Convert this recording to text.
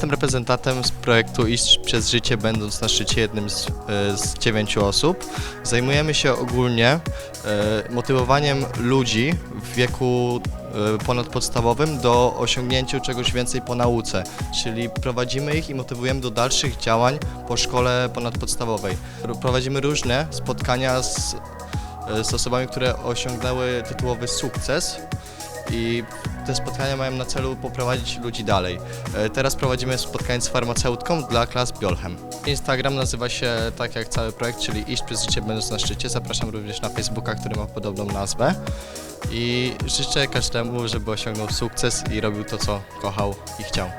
jestem reprezentantem z projektu Iść przez życie, będąc na szczycie jednym z, e, z dziewięciu osób. Zajmujemy się ogólnie e, motywowaniem ludzi w wieku e, ponadpodstawowym do osiągnięcia czegoś więcej po nauce, czyli prowadzimy ich i motywujemy do dalszych działań po szkole ponadpodstawowej. Prowadzimy różne spotkania z, e, z osobami, które osiągnęły tytułowy sukces i te spotkania mają na celu poprowadzić ludzi dalej. E, Teraz prowadzimy spotkanie z farmaceutką dla klas Biolchem. Instagram nazywa się tak jak cały projekt, czyli Iść przez życie będąc na szczycie. Zapraszam również na Facebooka, który ma podobną nazwę. I życzę każdemu, żeby osiągnął sukces i robił to, co kochał i chciał.